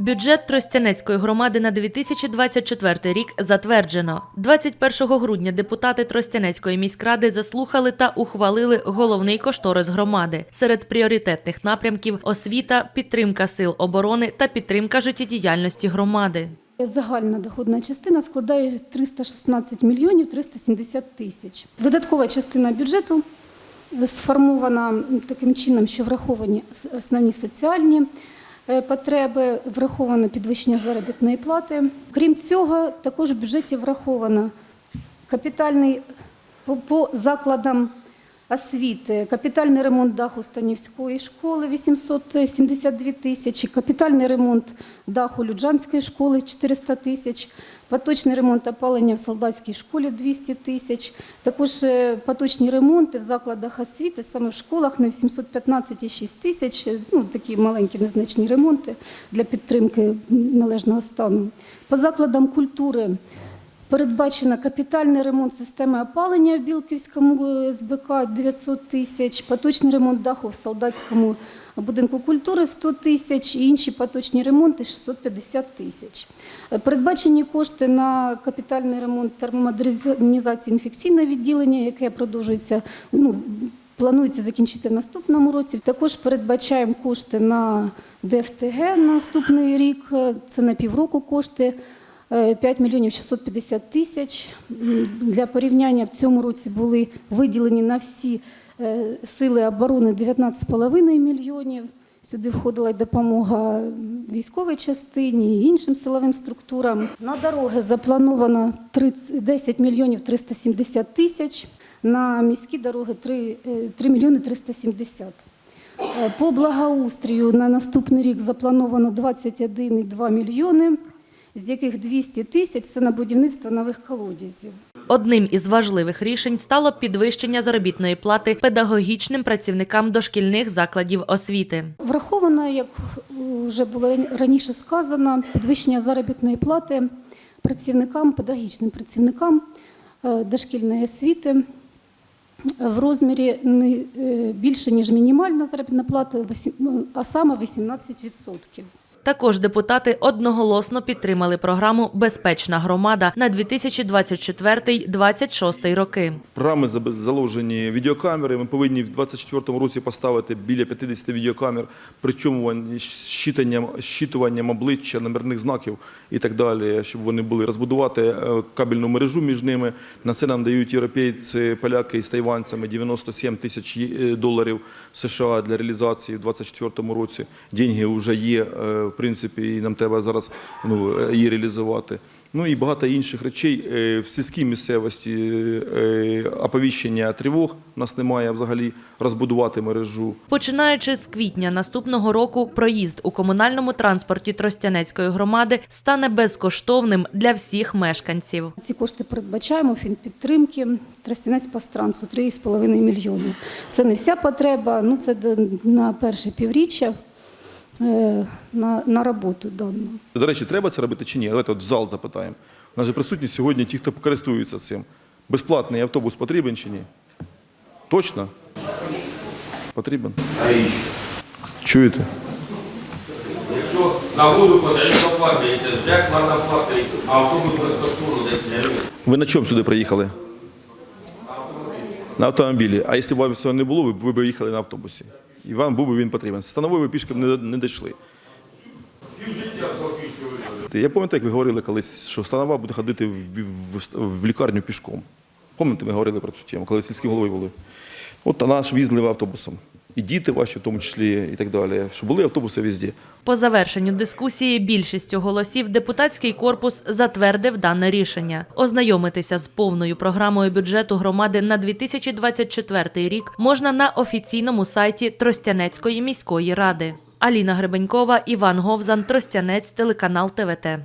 Бюджет Тростянецької громади на 2024 рік затверджено. 21 грудня депутати Тростянецької міськради заслухали та ухвалили головний кошторис громади. Серед пріоритетних напрямків освіта, підтримка сил оборони та підтримка життєдіяльності громади. Загальна доходна частина складає 316 мільйонів 370 тисяч. Видаткова частина бюджету сформована таким чином, що враховані основні соціальні потреби, враховано підвищення заробітної плати. Крім цього, також в бюджеті враховано капітальний по, по закладам освіти, капітальний ремонт даху Станівської школи 872 тисячі, капітальний ремонт даху Люджанської школи 400 тисяч, поточний ремонт опалення в солдатській школі 200 тисяч, також е, поточні ремонти в закладах освіти, саме в школах на 715,6 тисяч, е, ну, такі маленькі незначні ремонти для підтримки належного стану. По закладам культури Передбачено капітальний ремонт системи опалення в Білківському е, СБК 900 тисяч, поточний ремонт даху в солдатському будинку культури 100 тисяч і інші поточні ремонти 650 тисяч. Е, Передбачені кошти на капітальний ремонт термомодернізації інфекційного відділення, яке продовжується. Ну, Планується закінчити в наступному році. Також передбачаємо кошти на ДФТГ на наступний рік. Е, Це на півроку кошти. Е, 5 мільйонів 650 тисяч. Для порівняння в цьому році були виділені на всі е, сили оборони 19,5 мільйонів. Сюди входила й допомога військовій частині і іншим силовим структурам. На дороги заплановано 30 10 мільйонів 370 тисяч, на міські дороги 3, е, 3 мільйони 370. Е, По благоустрію на наступний рік заплановано 21,2 мільйони, з яких 200 тисяч це на будівництво нових колодязів. Одним із важливих рішень стало підвищення заробітної плати педагогічним працівникам дошкільних закладів освіти. Враховано, як вже було раніше сказано, підвищення заробітної плати працівникам, педагогічним працівникам е, дошкільної освіти в розмірі не е, більше, ніж мінімальна заробітна плата, а саме 18%. Також депутати одноголосно підтримали програму Безпечна громада на 2024-2026 роки. Програми заложені відеокамери. Ми повинні в 2024 році поставити біля 50 відеокамер, причому щитанням, щитуванням обличчя, номерних знаків і так далі, щоб вони були розбудувати е, кабельну мережу між ними. На це нам дають європейці, поляки з тайванцями 97 тисяч е, доларів США для реалізації в 2024 році. Деньги вже є, е, в принципі, і нам треба зараз ну, е, її реалізувати. Ну і багато інших речей Е, в сільській місцевості е, оповіщення тривог нас немає взагалі розбудувати мережу. Починаючи з квітня наступного року, проїзд у комунальному транспорті Тростянецької громади стане безкоштовним для всіх мешканців. Ці кошти передбачаємо фінпідтримки Тростянець Пастрансу 3,5 мільйони. Це не вся потреба, ну це до- на перше півріччя е, на, на роботу дану. До речі, треба це робити чи ні? Давайте от в зал запитаємо. У нас же присутні сьогодні ті, хто користуються цим. Безплатний автобус потрібен чи ні? Точно? Потрібен. Чуєте? Якщо на воду потрібно платити, ЖЕК треба платити, а автобус безкоштовно десь не. Ви на чому сюди приїхали? На автомобілі. А якщо б вам цього не було, ви б ви б їхали на автобусі. І вам був би він потрібен. Станової ви пішки не, не дійшли. Я пам'ятаю, як ви говорили колись, що Станова буде ходити в, в, в лікарню пішком. Пам'ятаєте, ми говорили про цю тему, коли сільські голови були. От вона ж в'їздили автобусом. І діти ваші, в тому числі, і так далі. Щоб були автобуси везде. По завершенню дискусії більшістю голосів депутатський корпус затвердив дане рішення. Ознайомитися з повною програмою бюджету громади на 2024 рік можна на офіційному сайті Тростянецької міської ради. Аліна Гребенькова, Іван Говзан, Тростянець, телеканал ТВТ.